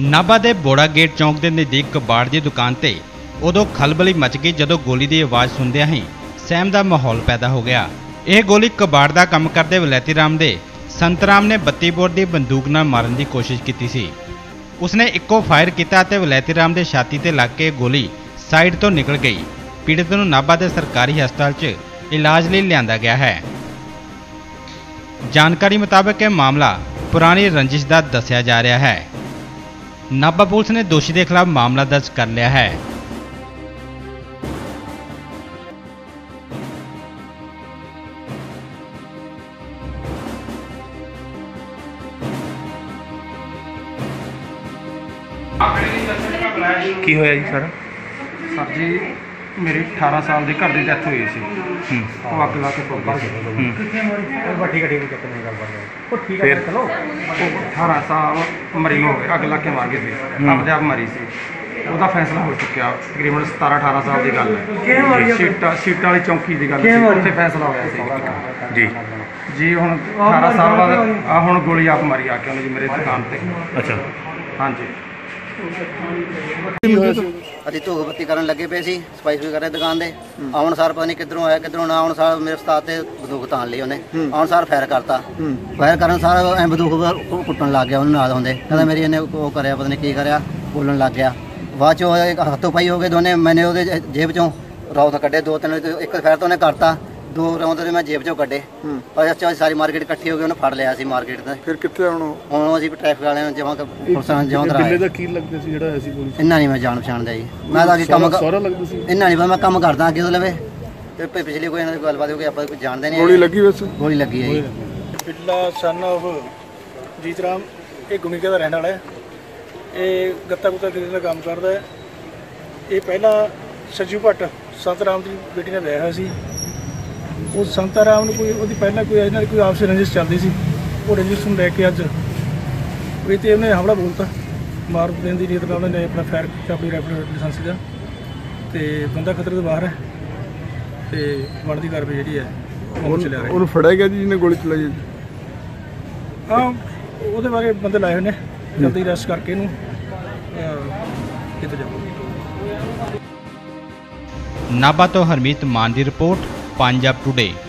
ਨਾਭਾ ਦੇ ਬੋੜਾ ਗੇਟ ਚੌਂਕ ਦੇ ਨਜ਼ਦੀਕ ਕਬਾੜ ਦੀ ਦੁਕਾਨ ਤੇ ਉਦੋਂ ਖਲਬਲੀ ਮਚ ਗਈ ਜਦੋਂ ਗੋਲੀ ਦੀ ਆਵਾਜ਼ ਸੁਣਦਿਆਂ ਹੀ ਸਹਿਮ ਦਾ ਮਾਹੌਲ ਪੈਦਾ ਹੋ ਗਿਆ। ਇਹ ਗੋਲੀ ਕਬਾੜ ਦਾ ਕੰਮ ਕਰਦੇ ਵਿਲੈਤੀ ਰਾਮ ਦੇ ਸੰਤਰਾਮ ਨੇ 32 ਬੋਰ ਦੀ ਬੰਦੂਕ ਨਾਲ ਮਾਰਨ ਦੀ ਕੋਸ਼ਿਸ਼ ਕੀਤੀ ਸੀ। ਉਸਨੇ ਇੱਕੋ ਫਾਇਰ ਕੀਤਾ ਅਤੇ ਵਲੈਤੀ ਰਾਮ ਦੇ ਛਾਤੀ ਤੇ ਲੱਗ ਕੇ ਗੋਲੀ ਸਾਈਡ ਤੋਂ ਨਿਕਲ ਗਈ। ਪੀੜਤ ਨੂੰ ਨਾਭਾ ਦੇ ਸਰਕਾਰੀ ਹਸਪਤਾਲ 'ਚ ਇਲਾਜ ਲਈ ਲਿਆਂਦਾ ਗਿਆ ਹੈ। ਜਾਣਕਾਰੀ ਮੁਤਾਬਕ ਇਹ ਮਾਮਲਾ ਪੁਰਾਣੀ ਰੰਜਿਸ਼ ਦਾ ਦੱਸਿਆ ਜਾ ਰਿਹਾ ਹੈ। ਨਾਭਾ ਪੁਲਿਸ ਨੇ ਦੋਸ਼ੀ ਦੇ ਖਿਲਾਫ ਮਾਮਲਾ ਦਰਜ ਕਰ ਲਿਆ ਹੈ। ਕੀ ਹੋਇਆ ਜੀ ਸਰ? ਸਰ ਜੀ ਮੇਰੀ 18 ਸਾਲ ਦੀ ਘਰ ਦੀ ਡੈਥ ਹੋਈ ਸੀ। ਹੂੰ। ਉਹ ਅੱਗ ਲਾ ਕੇ ਫੁੱਕ ਗਈ ਸੀ। ਹੂੰ। ਵੱਡੀ ਗੱਡੀ ਨੂੰ ਚੱਕਣੇ ਗੱਲ ਬਾਤ ਉਹ ਠੀਕ ਫਿਰ? ਚਲੋ। ਉਹ 18 ਸਾਲ ਮਰੀ ਹੋ ਗਏ ਅੱਗ ਲਾ ਕੇ ਮਾਰ ਗਏ ਸੀ। ਆਪਦੇ ਆਪ ਮਰੀ ਸੀ। ਉਹਦਾ ਫੈਸਲਾ ਹੋ ਚੁੱਕਿਆ। ਤਕਰੀਬਨ 17 18 ਸਾਲ ਦੀ ਗੱਲ ਹੈ। ਸੀਟਾਂ ਸੀਟਾਂ ਵਾਲੀ ਚੌਂਕੀ ਦੀ ਗੱਲ ਸੀ। ਉੱਥੇ ਫੈਸਲਾ ਹੋਇਆ ਸੀ। ਜੀ। ਜੀ ਹੁਣ 18 ਸਾਲ ਬਾਅਦ ਆ ਹੁਣ ਗੋਲੀ ਆਪ ਮਾਰੀ ਆ ਕੇ ਉਹਨੇ ਜੀ ਮੇਰੇ ਦੁਕਾਨ ਤੇ। ਅੱਛਾ। ਹਾਂਜੀ। ਅਸੀਂ ਧੂਫ ਬੱਤੀ ਕਰਨ ਲੱਗੇ ਪਏ ਸੀ ਸਪਾਈਸ ਵੀ ਕਰੇ ਦੁਕਾਨ ਦੇ। ਆਉਣ ਸਾਰ ਪਤਾ ਨਹੀਂ ਕਿੱਧਰੋਂ ਆਇਆ ਕਿੱਧਰੋਂ ਨਾ ਆਉਣ ਸਾਰ ਮੇਰੇ ਉਸਤਾਦ ਤੇ ਬੰਦੂਕ ਤਾਣ ਲਈ ਉਹਨੇ। ਆਉਣ ਸਾਰ ਫਾਇਰ ਕਰਤਾ। ਫਾਇਰ ਕਰਨ ਸਾਰ ਐ ਬੰਦੂਕ ਕੁੱਟਣ ਲੱਗ ਗਿਆ ਉਹਨੂੰ ਨਾਲ ਹੁੰਦੇ। ਕਹਿੰਦਾ ਮੇਰੀ ਇਹਨੇ ਉਹ ਕਰਿਆ ਪਤਾ ਨਹੀਂ ਕੀ ਕਰਿਆ ਬੋਲਣ ਲੱਗ ਗਿਆ। ਬਾਅਦ ਚੋਂ ਹੱਥੋਂ ਪਾਈ ਹੋ ਗਏ ਦੋਨੇ ਮੈਨੇ ਉਹਦੇ ਜੇਬ ਚੋਂ ਰੌਤ ਕੱਢੇ ਦੋ ਤਿੰਨ ਇੱਕ ਫਾਇਰ ਤਾਂ ਉਹਨੇ ਕਰਤਾ। ਦੋ ਰੌਂਦ ਦੇ ਮੈਂ ਜੇਬ ਚੋਂ ਕੱਢੇ। ਔਰ ਅੱਛਾ ਸਾਰੀ ਮਾਰਕੀਟ ਇਕੱਠੀ ਹੋ ਗਈ ਉਹਨੇ ਫੜ ਲਿਆ ਸੀ ਮਾਰਕੀਟ ਤੇ। ਫਿਰ ਕਿੱਥੇ ਹੁਣ ਹੁਣ ਅਸੀਂ ਟ੍ਰੈਫਿਕ ਵਾਲਿਆਂ ਨੂੰ ਜਮਾ ਪੁਲਿਸਾਂ ਨੂੰ ਜਮਾ ਕਰਾਇਆ ਦਾ ਕੀ ਲੱਗਦਾ ਸੀ ਜਿਹੜਾ ਐਸੀ ਗੋਲੀ ਇੰਨਾ ਨਹੀਂ ਮੈਂ ਜਾਣ ਪਛਾਣਦਾ ਜੀ। ਮੈਂ ਤਾਂ ਅੱਗੇ ਕੰਮ ਕਰ- ਸਾਰਾ ਲੱਗਦਾ ਸੀ। ਇੰਨਾ ਨਹੀਂ ਪਤਾ ਮੈਂ ਕੰਮ ਕਰਦਾ ਅੱਗੇ ਤੋਂ ਲਵੇ। ਤੇ ਪ- ਪਿਛਲੀ ਕੋਈ ਇਹਨਾਂ ਦੀ ਗੱਲਬਾਤ ਹੋ ਗਈ ਆਪਾਂ ਕੋਈ ਜਾਣਦੇ ਨਹੀਂ ਗੋਲੀ ਲੱਗੀ ਵੈਸੇ? ਗੋਲੀ ਲੱਗੀ ਹੈ ਜੀ। ਬਿੱਲਾ ਸਨ ਆਫ ਜੀਤ ਰਾਮ ਇਹ ਗੁਣੀਕੇ ਦਾ ਰਹਿਣ ਵਾਲਾ ਹੈ। ਇਹ ਗੱਤਾ ਗੁੱਤਾ ਕਰੀ ਦਾ ਕੰਮ ਕਰਦਾ ਹੈ। ਇਹ ਪਹਿਲਾਂ ਸੱਜੂ ਭੱਟ ਸੰਤ ਰਾਮ ਦੀ ਬੇਟੀ ਨਾਲ ਵਿਆਹਿਆ ਹੋਇਆ ਸੀ। ਉਹ ਸੰਤ ਰਾਮ ਨੂੰ ਕੋਈ ਉਹਦੀ ਪਹਿਲਾਂ ਕੋਈ ਇਹਨਾਂ ਦੀ ਕੋਈ ਆਪਸ ਰੰਜਿਸ਼ ਚੱਲਦੀ ਸੀ। ਉਹ ਰੰਜਿਸ਼ ਨੂੰ ਲੈ ਕੇ ਅੱਜ ਇਹ ਤੇ ਉਹਨੇ ਹਮਲਾ ਬੋਲਤਾ। ਮਾਰ ਦੇਣ ਦੀ ਨੀਅਤ ਨਾਲ ਉਹਨੇ ਆਪਣਾ ਫਾਇਰ ਕੀਤਾ ਆਪਣੀ ਰੈਫਲ ਲਾਇਸੈਂਸ ਦਾ। ਤੇ ਬੰਦਾ ਖਤਰੇ ਤੋਂ ਬਾਹਰ ਹੈ। ਤੇ ਬਣਦੀ ਕਾਰਵਾਈ ਜਿਹੜੀ ਹੈ ਉਹ ਚੱਲਿਆ ਰਿਹਾ। ਉਹਨੂੰ ਫੜਿਆ ਗਿਆ ਜੀ ਜਿਹਨੇ ਗੋਲੀ ਚਲਾਈ ਜੀ? ਹਾਂ ਉਹਦੇ ਬਾਰੇ ਬੰਦੇ ਲਾਏ ਹੋਏ ਨੇ। ਜਲਦੀ ਅਰੈਸਟ ਕਰਕੇ ਇਹਨੂੰ ਕਿਤੇ ਜਾਊਗਾ ਨਾਭਾ ਤੋਂ ਹਰਮੀਤ ਮਾਨ ਦੀ ਰਿਪੋਰਟ Punjab Today.